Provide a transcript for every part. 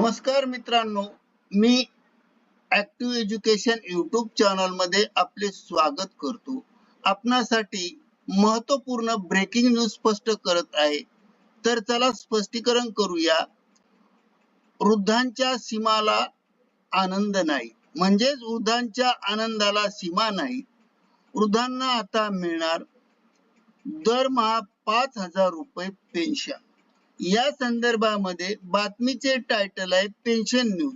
नमस्कार मित्रांनो मी ऍक्टिव्ह एज्युकेशन युट्यूब चॅनलमध्ये आपले स्वागत करतो. आपणासाठी महत्त्वपूर्ण ब्रेकिंग न्यूज स्पष्ट करत आहे. तर चला स्पष्टीकरण करूया. वृद्धांच्या सीमाला आनंद नाही. म्हणजेच वृद्धांच्या आनंदाला सीमा नाही. वृद्धांना आता मिळणार दरमहा पाच हजार रुपये पेन्शन या संदर्भामध्ये बातमीचे टायटल आहे पेन्शन न्यूज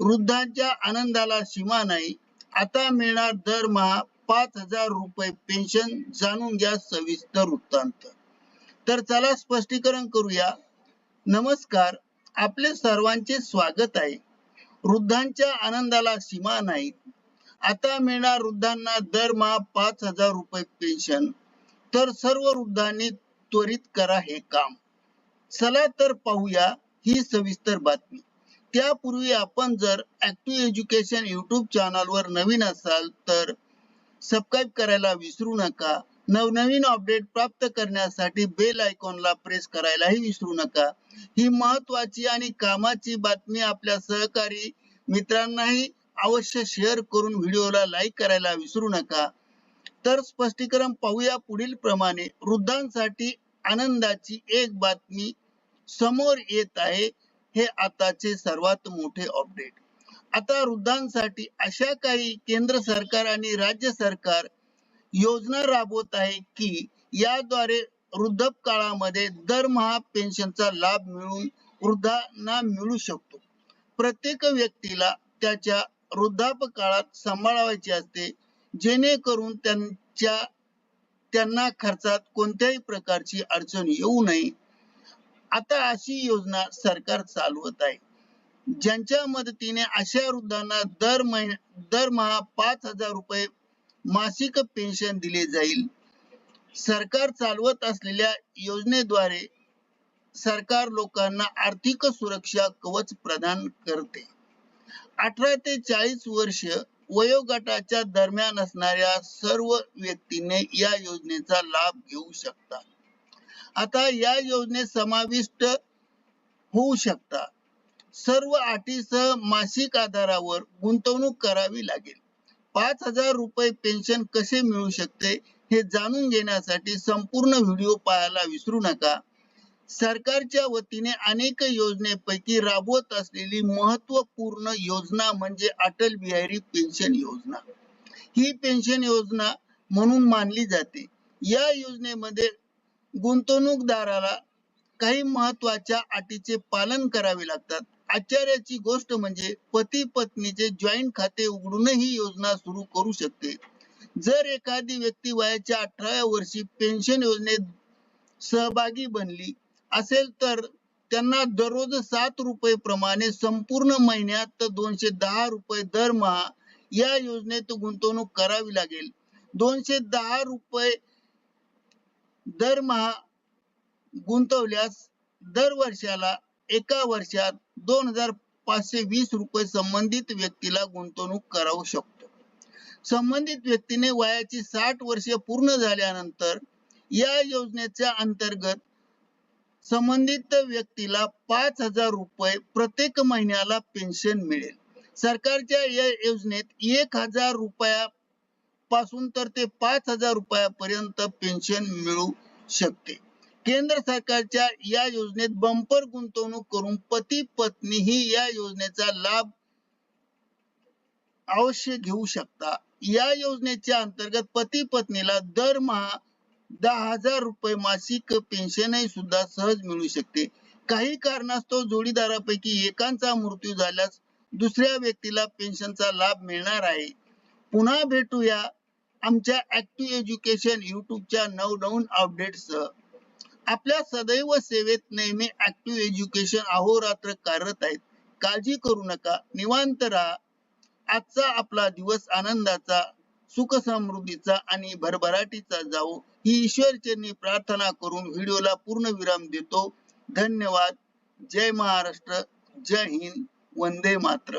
वृद्धांच्या आनंदाला सीमा नाही. आता मिळणार दरमहा पाच हजार रुपये पेन्शन जाणून घ्या सविस्तर वृत्तांत. तर चला स्पष्टीकरण करूया. नमस्कार आपले सर्वांचे स्वागत आहे. वृद्धांच्या आनंदाला सीमा नाही. आता मिळणार वृद्धांना दरमहा पाच हजार रुपये पेन्शन तर सर्व वृद्धांनी त्वरित करा हे काम. चला तर पाहूया ही सविस्तर बातमी. त्यापूर्वी आपण जर ऍक्टिव्ह एज्युकेशन युट्यूब चॅनलवर नवीन असाल तर सबस्क्राईब करायला विसरू नका. नवनवीन अपडेट प्राप्त करण्यासाठी बेल आयकॉनला प्रेस करायलाही विसरू नका. ही महत्वाची आणि कामाची बातमी आपल्या सहकारी मित्रांनाही अवश्य शेअर करून व्हिडिओला लाईक करायला विसरू नका. तर स्पष्टीकरण पाहूया पुढील प्रमाणे. वृद्धांसाठी आनंदाची एक बातमी समोर येत आहे हे आताचे सर्वात मोठे अपडेट आता वृद्धांसाठी अशा काही केंद्र सरकार आणि राज्य सरकार योजना राबवत आहे की याद्वारे वृद्धकाळामध्ये दरमहा पेन्शनचा लाभ मिळून वृद्धांना मिळू शकतो. प्रत्येक व्यक्तीला त्याच्या वृद्धापकाळात सांभाळायचे असते जेणेकरून त्यांच्या त्यांना खर्चात कोणत्याही प्रकारची अडचण येऊ नये. आता अशी योजना सरकार चालवत आहे. ज्यांच्या मदतीने अशा वृद्धांना दर महिन्या दरमहा पाच हजार रुपये मासिक पेन्शन दिले जाईल. सरकार चालवत असलेल्या योजनेद्वारे सरकार लोकांना आर्थिक सुरक्षा कवच प्रदान करते. अठरा ते चाळीस वर्ष वयोगटाच्या दरम्यान असणाऱ्या सर्व व्यक्तीने या योजनेचा लाभ घेऊ शकतात. आता या योजनेत समाविष्ट होऊ शकता. सर्व अटीसह मासिक आधारावर गुंतवणूक करावी लागेल. पाच हजार रुपये पेन्शन कसे मिळू शकते हे जाणून घेण्यासाठी संपूर्ण व्हिडिओ पाहायला विसरू नका. सरकारच्या वतीने अनेक योजनेपैकी राबवत असलेली महत्त्वपूर्ण योजना म्हणजे अटल बिहारी पेन्शन योजना. ही पेन्शन योजना म्हणून मानली जाते. या योजनेमध्ये गुंतवणूकदाराला काही महत्त्वाच्या अटीचे पालन करावे लागतात. आश्चर्याची गोष्ट म्हणजे पती पत्नीचे जॉईंट खाते उघडूनही योजना सुरू करू शकते. जर एखादी व्यक्ती वयाच्या अठराव्या वर्षी पेन्शन योजनेत सहभागी बनली असेल तर त्यांना दररोज सात रुपये प्रमाणे संपूर्ण महिन्यात दोनशे दहा रुपये दरमहा या योजनेत गुंतवणूक करावी लागेल. दोनशे दहा रुपये दरमहा गुंतवल्यास दर वर्षाला एका वर्षात दोन हजार पाचशे वीस रुपये संबंधित व्यक्तीला गुंतवणूक करावू शकतो. संबंधित व्यक्तीने वयाची साठ वर्षे पूर्ण झाल्यानंतर या योजनेच्या अंतर्गत संबंधित व्यक्तीला पाच हजार रुपये प्रत्येक महिन्याला पेन्शन मिळेल. सरकारच्या या योजनेत एक हजार रुपया पासून तर ते पाच हजार रुपयापर्यंत पेन्शन मिळू शकते. केंद्र सरकारच्या या योजनेत बंपर गुंतवणूक करून पती पत्नी ही या योजनेचा लाभ अवश्य घेऊ शकता. या योजनेच्या अंतर्गत पती पत्नीला दरमहा दहा हजार रुपये मासिक पेन्शनही सुद्धा सहज मिळू शकते. काही कारणास्तव जोडीदारापैकी एकांचा मृत्यू झाल्यास दुसऱ्या व्यक्तीला पेन्शनचा लाभ मिळणार आहे. पुन्हा भेटूया आमच्या ऍक्टिव्ह एज्युकेशन युट्यूबच्या नवनवीन अपडेट्स आपल्या सदैव सेवेत नेहमी ऍक्टिव्ह एज्युकेशन अहोरात्र कार्यरत आहेत. काळजी करू नका. निवांत राहा. आजचा आपला दिवस आनंदाचा सुख समृद्धीचा आणि भरभराटीचा जावो. ही ईश्वरचरणी प्रार्थना करून व्हिडिओला पूर्ण विराम देतो. धन्यवाद. जय महाराष्ट्र. जय हिंद. वंदे मात्र